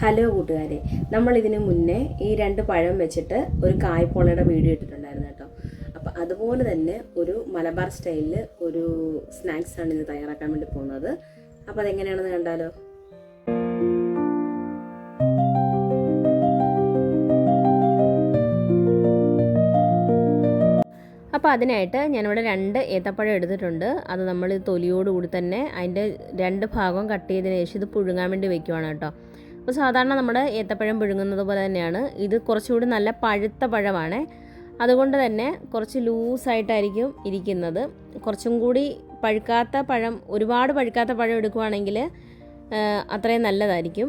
Hello കൂട്ടുകാരെ നമ്മൾ ഇതിന് മുന്നേ ഈ രണ്ട് പഴം വെച്ചിട്ട് ഒരു കായ്പോളയുടെ വീഡിയോ ഇട്ടിട്ടുണ്ടായിരുന്നു കേട്ടോ. അപ്പോൾ അതുപോലെ തന്നെ ഒരു മലബാർ സ്റ്റൈലിൽ ഒരു സ്നാക്സാണ് ഇത് തയ്യാറാക്കാൻ വേണ്ടി പോകുന്നത്. അപ്പോൾ അതെങ്ങനെയാണെന്ന് കണ്ടാലോ? അപ്പോൾ അതിനായിട്ട് ഞാനിവിടെ രണ്ട് ഏത്തപ്പഴം എടുത്തിട്ടുണ്ട്. അത് നമ്മൾ തൊലിയോടുകൂടി തന്നെ അതിന്റെ രണ്ട് ഭാഗം കട്ട് ചെയ്തതിന് ശേഷം ഇത് പുഴുങ്ങാൻ വേണ്ടി വെക്കുവാണ് കേട്ടോ. അപ്പോൾ സാധാരണ നമ്മുടെ ഏത്തപ്പഴം പുഴുങ്ങുന്നത് പോലെ തന്നെയാണ്. ഇത് കുറച്ചുകൂടി നല്ല പഴുത്ത പഴമാണ്. അതുകൊണ്ട് തന്നെ കുറച്ച് ലൂസായിട്ടായിരിക്കും ഇരിക്കുന്നത്. കുറച്ചും കൂടി പഴുക്കാത്ത പഴം ഒരുപാട് പഴുക്കാത്ത പഴം എടുക്കുവാണെങ്കിൽ അത്രയും നല്ലതായിരിക്കും.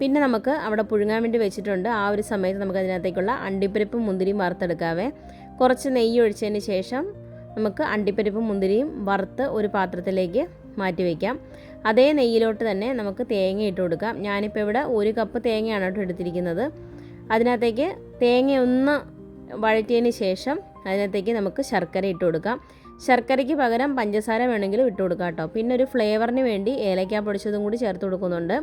പിന്നെ നമുക്ക് അവിടെ പുഴുങ്ങാൻ വേണ്ടി വെച്ചിട്ടുണ്ട്. ആ ഒരു സമയത്ത് നമുക്ക് അതിനകത്തേക്കുള്ള അണ്ടിപ്പരിപ്പും മുന്തിരിയും വറുത്തെടുക്കാവേ. കുറച്ച് നെയ്യ് ഒഴിച്ചതിന് ശേഷം നമുക്ക് അണ്ടിപ്പരിപ്പും മുന്തിരിയും വറുത്ത് ഒരു പാത്രത്തിലേക്ക് മാറ്റി വയ്ക്കാം അതേ നെയ്യിലോട്ട് തന്നെ നമുക്ക് തേങ്ങ ഇട്ട് കൊടുക്കാം. ഞാനിപ്പോൾ ഇവിടെ ഒരു കപ്പ് തേങ്ങയാണ് കേട്ടോ എടുത്തിരിക്കുന്നത്. അതിനകത്തേക്ക് തേങ്ങ ഒന്ന് വഴറ്റിയതിന് ശേഷം അതിനകത്തേക്ക് നമുക്ക് ശർക്കര ഇട്ട് കൊടുക്കാം. ശർക്കരയ്ക്ക് പകരം പഞ്ചസാര വേണമെങ്കിലും ഇട്ട് കൊടുക്കാം കേട്ടോ. പിന്നെ ഒരു ഫ്ലേവറിന് വേണ്ടി ഏലക്ക പൊടിച്ചതും കൂടി ചേർത്ത് കൊടുക്കുന്നുണ്ട്.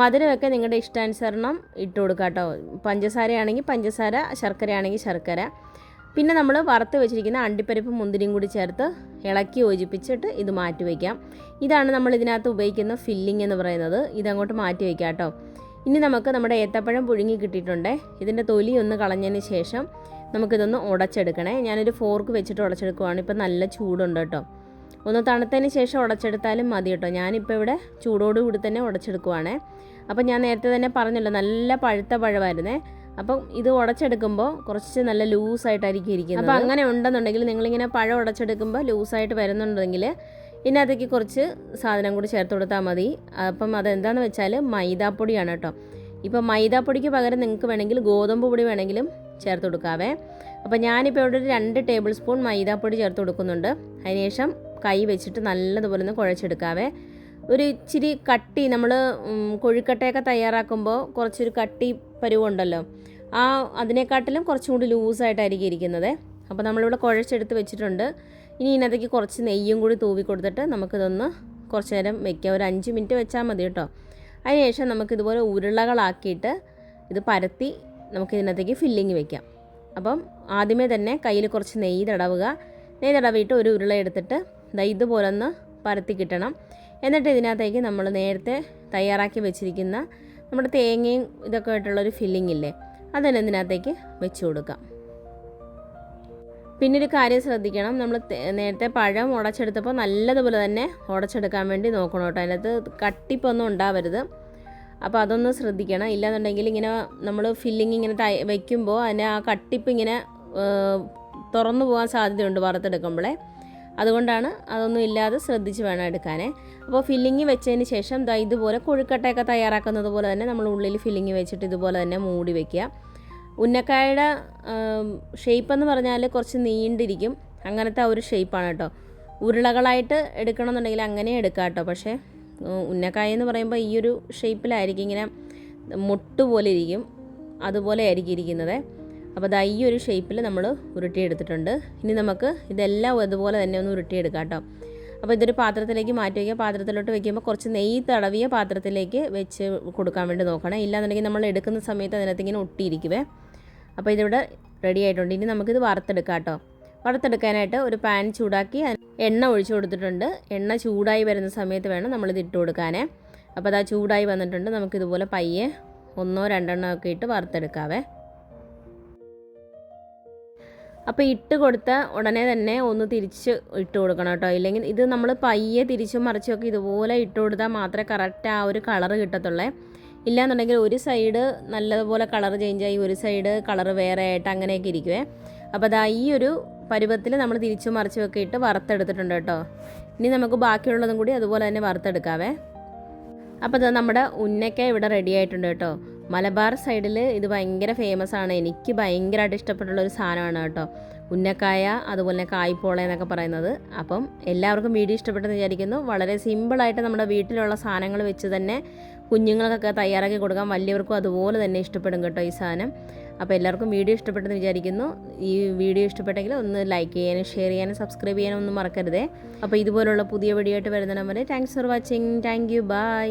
മധുരമൊക്കെ നിങ്ങളുടെ ഇഷ്ടാനുസരണം ഇട്ട് കൊടുക്കാം കേട്ടോ. പഞ്ചസാരയാണെങ്കിൽ പഞ്ചസാര ശർക്കരയാണെങ്കിൽ ശർക്കര. പിന്നെ നമ്മൾ വറുത്ത് വെച്ചിരിക്കുന്ന അണ്ടിപ്പരിപ്പും മുന്തിരിയും കൂടി ചേർത്ത് ഇളക്കി യോജിപ്പിച്ചിട്ട് ഇത് മാറ്റി വയ്ക്കാം ഇതാണ് നമ്മൾ ഇതിനകത്ത് ഉപയോഗിക്കുന്ന ഫില്ലിംഗ് എന്ന് പറയുന്നത്. ഇതങ്ങോട്ട് മാറ്റി വയ്ക്കാം കേട്ടോ. ഇനി നമുക്ക് നമ്മുടെ ഏത്തപ്പഴം പുഴുങ്ങി കിട്ടിയിട്ടുണ്ട്. ഇതിന്റെ തൊലി ഒന്ന് കളഞ്ഞതിന് ശേഷം നമുക്കിതൊന്ന് ഉടച്ചെടുക്കണേ. ഞാനൊരു ഫോർക്ക് വെച്ചിട്ട് ഉടച്ചെടുക്കുവാണ്. ഇപ്പം നല്ല ചൂടുണ്ട് കേട്ടോ. ഒന്ന് തണുത്തതിന് ശേഷം ഉടച്ചെടുത്താലും മതി കേട്ടോ. ഞാനിപ്പോൾ ഇവിടെ ചൂടോടുകൂടി തന്നെ ഉടച്ചെടുക്കുവാണേ. അപ്പോൾ ഞാൻ നേരത്തെ തന്നെ പറഞ്ഞല്ലോ നല്ല പഴുത്ത പഴമായിരുന്നേ. അപ്പം ഇത് ഉടച്ചെടുക്കുമ്പോൾ കുറച്ച് നല്ല ലൂസായിട്ടായിരിക്കും ഇരിക്കുന്നത്. അപ്പോൾ അങ്ങനെ ഉണ്ടെന്നുണ്ടെങ്കിൽ നിങ്ങളിങ്ങനെ പഴം ഉടച്ചെടുക്കുമ്പോൾ ലൂസായിട്ട് വരുന്നുണ്ടെങ്കിൽ ഇതിനകത്തേക്ക് കുറച്ച് സാധനം കൂടി ചേർത്ത് കൊടുത്താൽ മതി. അപ്പം അതെന്താണെന്ന് വെച്ചാൽ മൈദാപ്പൊടിയാണ് കേട്ടോ. ഇപ്പോൾ മൈദാപ്പൊടിക്ക് പകരം നിങ്ങൾക്ക് വേണമെങ്കിൽ ഗോതമ്പ് പൊടി വേണമെങ്കിലും ചേർത്ത് കൊടുക്കാവേ. അപ്പോൾ ഞാനിപ്പോൾ ഇവിടെ ഒരു രണ്ട് ടേബിൾ സ്പൂൺ മൈദാപ്പൊടി ചേർത്ത് കൊടുക്കുന്നുണ്ട്. അതിനുശേഷം കൈ വെച്ചിട്ട് നല്ലതുപോലെ ഒന്ന് കുഴച്ചെടുക്കാവേ. ഒരു ഇച്ചിരി കട്ടി നമ്മൾ കൊഴുക്കട്ടയൊക്കെ തയ്യാറാക്കുമ്പോൾ കുറച്ചൊരു കട്ടി പരുവുണ്ടല്ലോ. ആ അതിനെക്കാട്ടിലും കുറച്ചും കൂടി ലൂസായിട്ടായിരിക്കും ഇരിക്കുന്നത്. അപ്പോൾ നമ്മളിവിടെ കുഴച്ചെടുത്ത് വെച്ചിട്ടുണ്ട്. ഇനി ഇതിനകത്തേക്ക് കുറച്ച് നെയ്യും കൂടി തൂവി കൊടുത്തിട്ട് നമുക്കിതൊന്ന് കുറച്ച് നേരം വെക്കാം. ഒരു അഞ്ച് മിനിറ്റ് വെച്ചാൽ മതി കേട്ടോ. അതിനുശേഷം നമുക്കിതുപോലെ ഉരുളകളാക്കിയിട്ട് ഇത് പരത്തി നമുക്കിതിനകത്തേക്ക് ഫില്ലിങ് വെക്കാം. അപ്പം ആദ്യമേ തന്നെ കയ്യിൽ കുറച്ച് നെയ്യ് തടവുക. നെയ്യ് തടവിയിട്ട് ഒരു ഉരുള എടുത്തിട്ട് ദാ ഇതുപോലെ ഒന്ന് പരത്തി കിട്ടണം. എന്നിട്ട് ഇതിനകത്തേക്ക് നമ്മൾ നേരത്തെ തയ്യാറാക്കി വെച്ചിരിക്കുന്ന നമ്മുടെ തേങ്ങയും ഇതൊക്കെ ആയിട്ടുള്ളൊരു ഫില്ലിംഗ് ഇല്ലേ? അതിനെ ഇതിനകത്തേക്ക് വെച്ച് കൊടുക്കാം? പിന്നെ ഒരു കാര്യം ശ്രദ്ധിക്കണം. നമ്മൾ നേരത്തെ പഴം ഉടച്ചെടുത്തപ്പോൾ നല്ലതുപോലെ തന്നെ ഉടച്ചെടുക്കാൻ വേണ്ടി നോക്കണം കേട്ടോ. അതിനകത്ത് കട്ടിപ്പൊന്നും ഉണ്ടാവരുത്. അപ്പോൾ അതൊന്ന് ശ്രദ്ധിക്കണം. ഇല്ലാന്നുണ്ടെങ്കിൽ ഇങ്ങനെ നമ്മൾ ഫില്ലിങ് ഇങ്ങനെ തയ വയ്ക്കുമ്പോൾ അതിന് ആ കട്ടിപ്പ് ഇങ്ങനെ തുറന്നു പോകാൻ സാധ്യതയുണ്ട് വറുത്തെടുക്കുമ്പോഴേ അതുകൊണ്ടാണ് അതൊന്നും ഇല്ലാതെ ശ്രദ്ധിച്ച് വേണം എടുക്കാനേ. അപ്പോൾ ഫില്ലിങ് വെച്ചതിന് ശേഷം ദാ ഇതുപോലെ കൊഴുക്കട്ടയൊക്കെ തയ്യാറാക്കുന്നത് പോലെ തന്നെ നമ്മൾ ഉള്ളിൽ ഫില്ലിങ് വെച്ചിട്ട് ഇതുപോലെ തന്നെ മൂടി വെക്കുക. ഉന്നക്കായുടെ ഷേപ്പ് എന്ന് പറഞ്ഞാൽ കുറച്ച് നീണ്ടിരിക്കും. അങ്ങനത്തെ ഒരു ഷേപ്പാണ് കേട്ടോ. ഉരുളകളായിട്ട് എടുക്കണമെന്നുണ്ടെങ്കിൽ അങ്ങനെ എടുക്കാം കേട്ടോ. പക്ഷേ ഉന്നക്കായ എന്ന് പറയുമ്പോൾ ഈ ഒരു ഷേപ്പിലായിരിക്കും ഇങ്ങനെ മുട്ട് പോലെ ഇരിക്കും. അതുപോലെ ആയിരിക്കും ഇരിക്കുന്നത്. അപ്പോൾ അതാ ഈ ഒരു ഷേപ്പിൽ നമ്മൾ ഉരുട്ടിയെടുത്തിട്ടുണ്ട്. ഇനി നമുക്ക് ഇതെല്ലാം അതുപോലെ തന്നെ ഒന്ന് ഉരുട്ടിയെടുക്കാം കേട്ടോ. അപ്പോൾ ഇതൊരു പാത്രത്തിലേക്ക് മാറ്റി വയ്ക്കുക. പാത്രത്തിലോട്ട് വെക്കുമ്പോൾ കുറച്ച് നെയ്യ് തടവിയ പാത്രത്തിലേക്ക് വെച്ച് കൊടുക്കാൻ വേണ്ടി നോക്കണം. ഇല്ലാന്നുണ്ടെങ്കിൽ നമ്മൾ എടുക്കുന്ന സമയത്ത് അതിനകത്ത് ഇങ്ങനെ ഒട്ടിയിരിക്കുവേ. അപ്പോൾ ഇതിവിടെ റെഡി ആയിട്ടുണ്ട്. ഇനി നമുക്കിത് വറുത്തെടുക്കാം കേട്ടോ. വറുത്തെടുക്കാനായിട്ട് ഒരു പാൻ ചൂടാക്കി എണ്ണ ഒഴിച്ചു കൊടുത്തിട്ടുണ്ട്. എണ്ണ ചൂടായി വരുന്ന സമയത്ത് വേണം നമ്മളിത് ഇട്ട് കൊടുക്കാനേ. അപ്പോൾ അതാ ചൂടായി വന്നിട്ടുണ്ട്. നമുക്കിതുപോലെ പയ്യെ ഒന്നോ രണ്ടെണ്ണോ ഒക്കെ ഇട്ട് വറുത്തെടുക്കാവേ. അപ്പോൾ ഇട്ട് കൊടുത്ത ഉടനെ തന്നെ ഒന്ന് തിരിച്ച് ഇട്ട് കൊടുക്കണം കേട്ടോ. ഇല്ലെങ്കിൽ ഇത് നമ്മൾ പയ്യെ തിരിച്ചും മറിച്ചൊക്കെ ഇതുപോലെ ഇട്ട് കൊടുത്താൽ മാത്രമേ കറക്റ്റ് ആ ഒരു കളർ കിട്ടത്തുള്ളേ. ഇല്ലാന്നുണ്ടെങ്കിൽ ഒരു സൈഡ് നല്ലതുപോലെ കളർ ചേഞ്ച് ആയി ഒരു സൈഡ് കളർ വേറെ ആയിട്ട് അങ്ങനെയൊക്കെ ഇരിക്കുവേ. അപ്പോൾ അതാ ഈ ഒരു പരുവത്തിൽ നമ്മൾ തിരിച്ചും മറിച്ചും ഒക്കെ ഇട്ട് വറുത്തെടുത്തിട്ടുണ്ട് കേട്ടോ. ഇനി നമുക്ക് ബാക്കിയുള്ളതും കൂടി അതുപോലെ തന്നെ വറുത്തെടുക്കാവേ. അപ്പോൾ അത് നമ്മുടെ ഉന്നക്ക ഇവിടെ റെഡി ആയിട്ടുണ്ട് കേട്ടോ. മലബാർ സൈഡിൽ ഇത് ഭയങ്കര ഫേമസ് ആണ്. എനിക്ക് ഭയങ്കരമായിട്ട് ഇഷ്ടപ്പെട്ടുള്ള ഒരു സാധനമാണ് കേട്ടോ. ഉന്നക്കായ അതുപോലെ തന്നെ കായ്പോള എന്നൊക്കെ പറയുന്നത്. അപ്പം എല്ലാവർക്കും വീഡിയോ ഇഷ്ടപ്പെട്ടെന്ന് വിചാരിക്കുന്നു. വളരെ സിമ്പിളായിട്ട് നമ്മുടെ വീട്ടിലുള്ള സാധനങ്ങൾ വെച്ച് തന്നെ കുഞ്ഞുങ്ങൾക്കൊക്കെ തയ്യാറാക്കി കൊടുക്കാം വലിയവർക്കും അതുപോലെ തന്നെ ഇഷ്ടപ്പെടും കേട്ടോ ഈ സാധനം. അപ്പോൾ എല്ലാവർക്കും വീഡിയോ ഇഷ്ടപ്പെട്ടെന്ന് വിചാരിക്കുന്നു. ഈ വീഡിയോ ഇഷ്ടപ്പെട്ടെങ്കിൽ ഒന്ന് ലൈക്ക് ചെയ്യാനും ഷെയർ ചെയ്യാനും സബ്സ്ക്രൈബ് ചെയ്യാനും ഒന്നും മറക്കരുതേ. അപ്പോൾ ഇതുപോലുള്ള പുതിയ വീഡിയോ ആയിട്ട് വരുന്ന number thanks for watching thank you bye